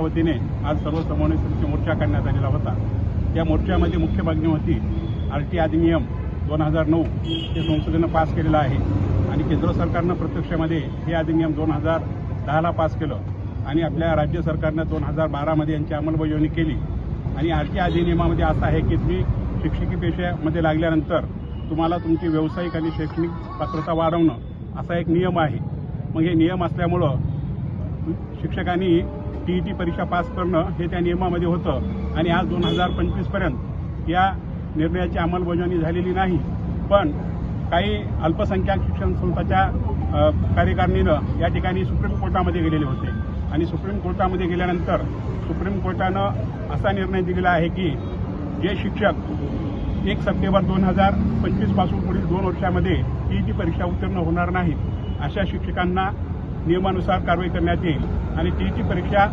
वतीने आज सर्व समावेश मोर्चा काढण्यात आलेला होता. मुख्य मागणी होती आर टी अधिनियम दोन हजार नऊ हे संसदेनं पास केलेलं आहे. आणि केंद्र सरकारनं प्रत्यक्षामध्ये हे अधिनियम दोन हजार दहाला पास केलं. आणि आपल्या राज्य सरकारनं दोन हजार बारामध्ये यांची अंमलबजावणी केली. आणि आजच्या अधिनियमामध्ये असं आहे की तुम्ही शिक्षकी पेशामध्ये लागल्यानंतर तुम्हाला तुमची व्यावसायिक आणि शैक्षणिक पात्रता वाढवणं असा एक नियम आहे. मग हे नियम असल्यामुळं शिक्षकांनी टीईटी परीक्षा पास करणं हे त्या नियमामध्ये होतं. आणि आज दोन हजार पंचवीसपर्यंत या निर्णयाची अंमलबजावणी झालेली नाही. पण काही अल्पसंख्याक शिक्षण संस्थाच्या कार्यकारिणीनं या ठिकाणी सुप्रीम कोर्टामध्ये गेलेले होते. आणि सुप्रीम कोर्टामध्ये गेल्यानंतर सुप्रीम कोर्टानं असा निर्णय दिलेला आहे की जे शिक्षक एक सप्टेंबर दोन हजार पंचवीसपासून पुढील दोन वर्षामध्ये टीईटी परीक्षा उत्तीर्ण होणार नाहीत अशा शिक्षकांना नियमानुसार कारवाई करण्यात येईल. आणि टीईटी परीक्षा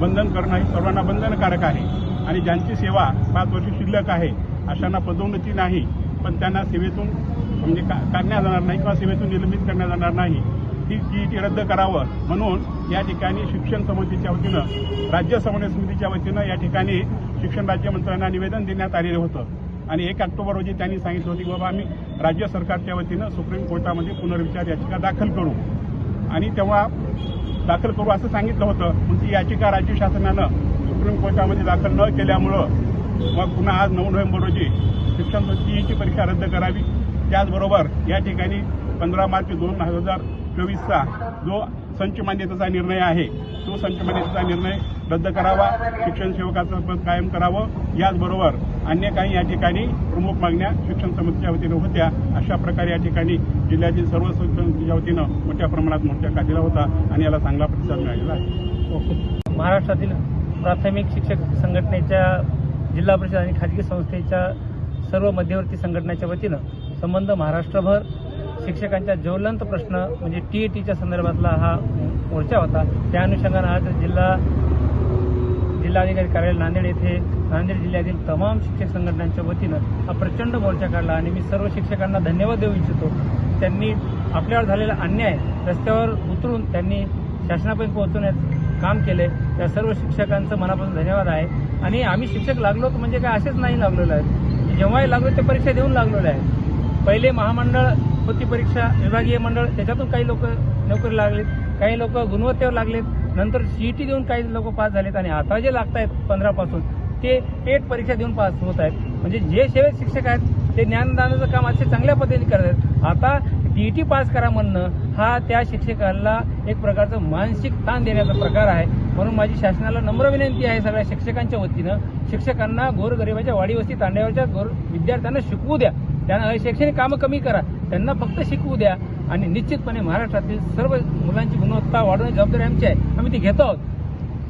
बंधन करणं ही सर्वांना बंधनकारक आहे. आणि ज्यांची सेवा पाच वर्ष शिल्लक आहे अशांना पदोन्नती नाही पण त्यांना सेवेतून म्हणजे का काढण्यात जाणार नाही किंवा सेवेतून निलंबित करण्यात जाणार नाही. ती टीईटी रद्द करावं म्हणून या ठिकाणी शिक्षण समितीच्या वतीनं राज्य समन्वय समितीच्या वतीनं या ठिकाणी शिक्षण राज्यमंत्र्यांना निवेदन देण्यात आलेलं होतं. आणि एक ऑक्टोबर रोजी त्यांनी सांगितलं होतं की बाबा आम्ही राज्य सरकारच्या वतीनं सुप्रीम कोर्टामध्ये पुनर्विचार याचिका दाखल करू. आणि तेव्हा दाखल करू असं सांगितलं होतं. पण ती याचिका राज्य शासनानं सुप्रीम कोर्टामध्ये दाखल न केल्यामुळं मग पुन्हा आज नऊ नोव्हेंबर रोजी शिक्षण संस्थेची परीक्षा रद्द करावी. त्याचबरोबर या ठिकाणी पंधरा मार्च दोन हजार चोवीसचा जो संच मान्यतेचा निर्णय आहे तो संच मान्यतेचा निर्णय रद्द करावा. शिक्षण सेवकाचं पद कायम करावं. याचबरोबर अन्य काही या ठिकाणी प्रमुख मागण्या शिक्षण समितीच्या वतीनं होत्या. अशा प्रकारे या ठिकाणी जिल्ह्यातील सर्व संस्थांच्या वतीनं मोठ्या प्रमाणात मोठ्या काढलेला होता आणि याला चांगला प्रतिसाद मिळालेला आहे. महाराष्ट्रातील प्राथमिक शिक्षक संघटनेच्या जिल्हा परिषद आणि खाजगी संस्थेच्या सर्व मध्यवर्ती संघटनेच्या वतीनं संबंध महाराष्ट्रभर शिक्षकांच्या ज्वलंत प्रश्न म्हणजे टी ए टीच्या संदर्भातला हा मोर्चा होता. त्या अनुषंगानं आज जिल्हा जिल्हाधिकारी कार्यालय नांदेड येथे नांदेड जिल्ह्यातील तमाम शिक्षक संघटनांच्या वतीनं हा प्रचंड मोर्चा काढला आणि मी सर्व शिक्षकांना धन्यवाद देऊ इच्छितो. त्यांनी आपल्यावर झालेला अन्याय रस्त्यावर उतरून त्यांनी शासनापर्यंत पोहोचवण्यात काम केले. त्या सर्व शिक्षकांचं मनापासून धन्यवाद आहे. आणि आम्ही शिक्षक लागलो तर म्हणजे काय असेच नाही लागलेलो आहे. जेव्हाही लागलो ते परीक्षा देऊन लागलेलो आहे. पहिले महामंडळ होती परीक्षा विभागीय मंडळ त्याच्यातून काही लोक नोकरी लागलेत काही लोक गुणवत्तेवर लागलेत. नंतर सीईटी देऊन काही लोक पास झालेत आणि आता जे लागत आहेत पंधरापासून ते टेट परीक्षा देऊन पास होत आहेत. म्हणजे जे सेवेत शिक्षक आहेत ते ज्ञानदानाचं काम असे चांगल्या पद्धतीने करत आहेत आता टी पास करा म्हणणं हा त्या शिक्षकाला एक प्रकारचं मानसिक ताण देण्याचा प्रकार आहे. म्हणून माझी शासनाला नम्र विनंती आहे सगळ्या शिक्षकांच्या वतीनं. शिक्षकांना गोरगरिबाच्या वाडीवस्ती तांड्यावरच्या गोर विद्यार्थ्यांना शिकवू द्या. त्यांना शैक्षणिक कामं कमी करा. त्यांना फक्त शिकवू द्या. आणि निश्चितपणे महाराष्ट्रातील सर्व मुलांची गुणवत्ता वाढवण्याची जबाबदारी आमची आहे. आम्ही ती घेतो आहोत.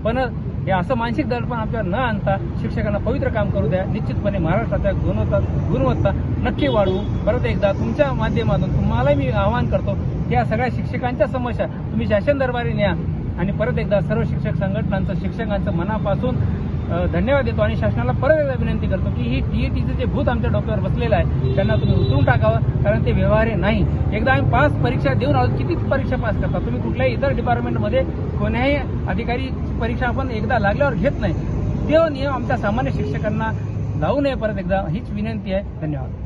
पण हे असं मानसिक दडपण आपल्याला न आणता शिक्षकांना पवित्र काम करू द्या. निश्चितपणे महाराष्ट्राच्या गुणवत्ता गुणवत्ता नक्की वाढवू. परत एकदा तुमच्या माध्यमातून तुम्हाला मी आवाहन करतो या सगळ्या शिक्षकांच्या समस्या तुम्ही शासन दरबारी न्या. आणि परत एकदा सर्व शिक्षक संघटनांचं शिक्षकांचं मनापासून धन्यवाद देतो आणि शासनाला परत एकदा विनंती करतो की ही टीईटीचं जे भूत आमच्या डोक्यावर बसलेलं आहे त्यांना तुम्ही उतरून टाकावं कारण ते व्यवहार नाही. एकदा आम्ही पास परीक्षा देऊन आहोत किती परीक्षा पास करता? तुम्ही कुठल्याही इतर डिपार्टमेंटमध्ये कोण्याही अधिकारी परीक्षा आपण एकदा लागल्यावर घेत नाही. तो नियम आमच्या सामान्य शिक्षकांना लावू नये परत एकदा. हीच विनंती आहे. धन्यवाद.